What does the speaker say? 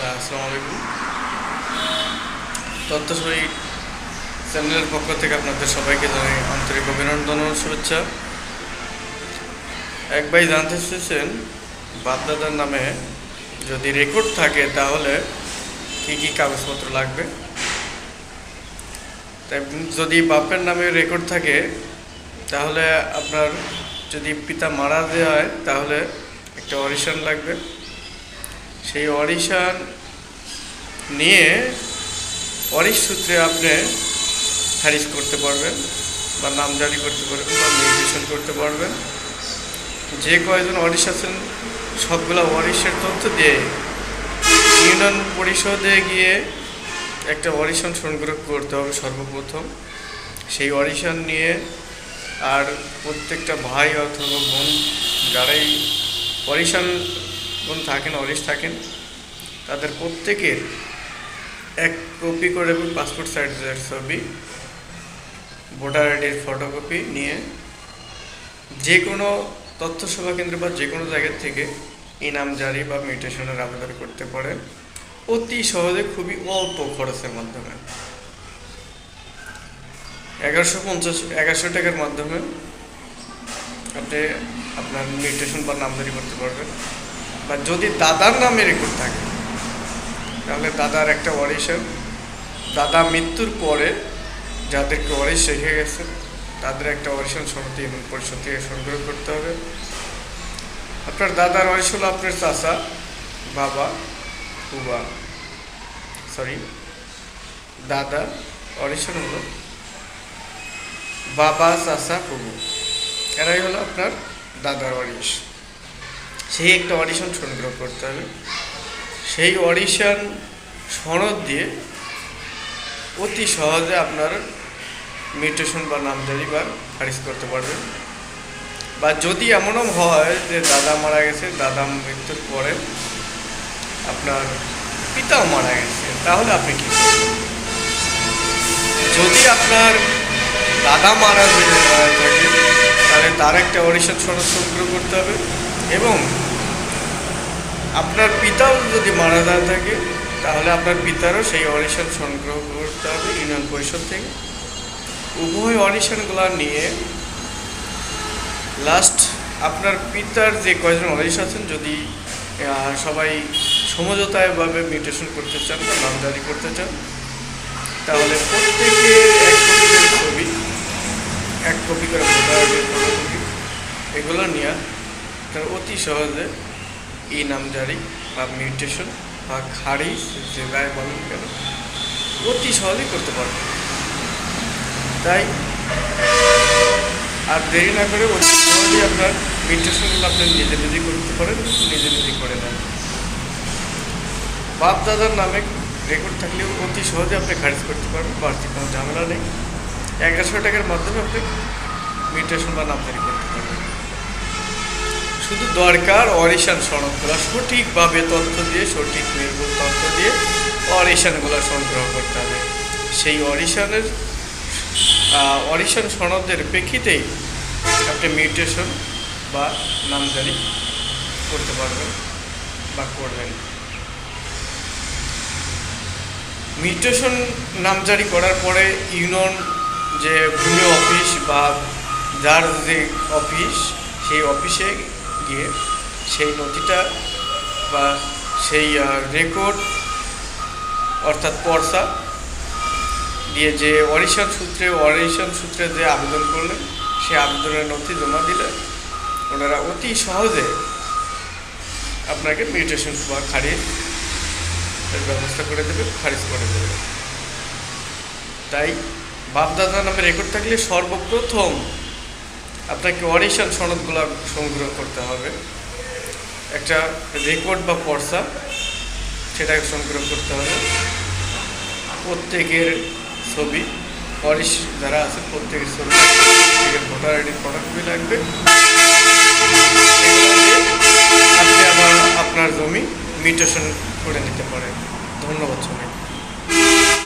Hello আসসালামু আলাইকুম। তথ্যসই চ্যানেলের পক্ষ থেকে আপনাদের সবাইকে জানাই আন্তরিক অভিনন্দন ও শুভেচ্ছা। এক ভাই জানতে চেয়েছেন বাদদাদার নামে যদি রেকর্ড থাকে তাহলে কি কি কাগজপত্র লাগবে? তাই যদি বাপের নামে রেকর্ড থাকে, তাহলে আপনার যদি পিতা মারা দেওয়া হয় তাহলে একটা অডিশন লাগবে। সেই অডিশন নিয়ে অডিশ সূত্রে আপনি খারিজ করতে পারবেন বা নামজারি করতে পারবেন বা মিউটেশন করতে পারবেন। যে কয়েকজন অডিশ আছেন, সবগুলো অডিশের তথ্য দিয়ে ইউনিয়ন পরিষদে গিয়ে একটা অডিশন সংগ্রহ করতে হবে সর্বপ্রথম। সেই অডিশন নিয়ে আর প্রত্যেকটা ভাই অথবা বোন যারাই অডিশন বোন থাকেন অডিশ থাকেন, তাদের প্রত্যেকের এক কপি করে পাসপোর্ট সাইজের ছবি ভোটার আইডির ফটোকপি নিয়ে যে কোনো তথ্য সেবা কেন্দ্র বা যে কোনো জায়গা থেকে ইনাম জারি বা মিউটেশনের আবেদন করতে পারেন। অতি সহজে খুবই অল্প খরচের মাধ্যমে। এগারোশো পঞ্চাশ, এগারোশো টাকার মাধ্যমে আপনি আপনার মিউটেশন বা নামজারি করতে পারবেন। বা যদি দাদার নামে রেকর্ড থাকে, তাহলে দাদার একটা অডিশন দাদা মৃত্যুর পরে যাদেরকে অডিশ শেখে গেছে, তাদের একটা অডিশন সমিতি এবং পরিষদ থেকে সংগ্রহ করতে হবে। আপনার দাদার অডিশ হলো আপনার চাচা, বাবা বুবা সরি দাদা অডিশন হলো বাবা, চাচা বুবু এরাই হলো আপনার দাদার অডিশ সেই একটা অডিশন সংগ্রহ করতে হবে। সেই অডিশন সনদ দিয়ে অতি সহজে আপনার মিউটেশন বা নামজারি বা খারিজ করতে পারবেন। বা যদি এমনও হয় যে দাদা মারা গেছে, দাদা মৃত্যুর পরে আপনার পিতাও মারা গেছে, তাহলে আপনি কি? যদি আপনার দাদা মারা থাকে তাহলে তার একটা অডিশন সনদ সংগ্রহ করতে হবে। এবং আপনার পিতাও যদি মারা যায় থাকে, তাহলে আপনার পিতারও সেই অডিশন সংগ্রহ করতে হবে ইউনিয়ন পরিষদ থেকে। উভয় অডিশনগুলো নিয়ে লাস্ট আপনার পিতার যে কয়জন অডিশ আছেন, যদি সবাই সমঝোতায়ভাবে মিউটেশন করতে চান বা নামজারি করতে চান, তাহলে প্রত্যেকে এক কপি করে ছবি এক কপি করে ভোটার কপি এগুলো নিয়ে তার অতি সহজে ই নামজারি বা মিউটেশন বা খারিজ যে গায়ে বলেন কেন, অতি সহজেই করতে পারবেন তাই আর দেরি না করে অতি সহজেই আপনার মিউটেশনগুলো আপনি নিজে নিজেই করতে পারেন, নিজে নিজে করে নেন। বাপ দাদার নামে রেকর্ড থাকলেও অতি সহজে আপনি খারিজ করতে পারবেন, বাড়তি কোনো ঝামেলা নেই। এগারোশো টাকার মাধ্যমে আপনি মিউটেশন বা নামজারি পারবেন শুধু দরকার অরিশান সনদগুলো সঠিকভাবে তথ্য দিয়ে, সঠিক নির্ভুল তথ্য দিয়ে অরিশানগুলো সংগ্রহ করতে হবে। সেই অরিশানের অরিশান সনদের প্রেক্ষিতেই আপনি মিউটেশন বা নামজারি করতে পারবেন বা করবেন। মিউটেশন নামজারি করার পরে ইউনিয়ন যে ভূমি অফিস বা যার যে অফিস, সেই অফিসে গিয়ে সেই নথিটা বা সেই রেকর্ড অর্থাৎ পর্সা দিয়ে যে অডিশন সূত্রে অডিশন সূত্রে যে আবেদন করলেন সেই আবেদনের নথি জমা দিলে ওনারা অতি সহজে আপনাকে মিউটেশন বা খারিজ ব্যবস্থা করে দেবে, খারিজ করে দেবে। তাই বাপদাদা নামে রেকর্ড থাকলে সর্বপ্রথম আপনাকে অডিশন সনদগুলো সংগ্রহ করতে হবে। একটা রেকর্ড বা পর্সা, সেটাকে সংগ্রহ করতে হবে। প্রত্যেকের ছবি, অডিশ যারা আছে, প্রত্যেকের ছবি, প্রত্যেকের ভোটার আইডির ফটোকপি লাগবে। আপনি আবার আপনার জমি মিউটেশন করে নিতে পারেন। ধন্যবাদ সবাই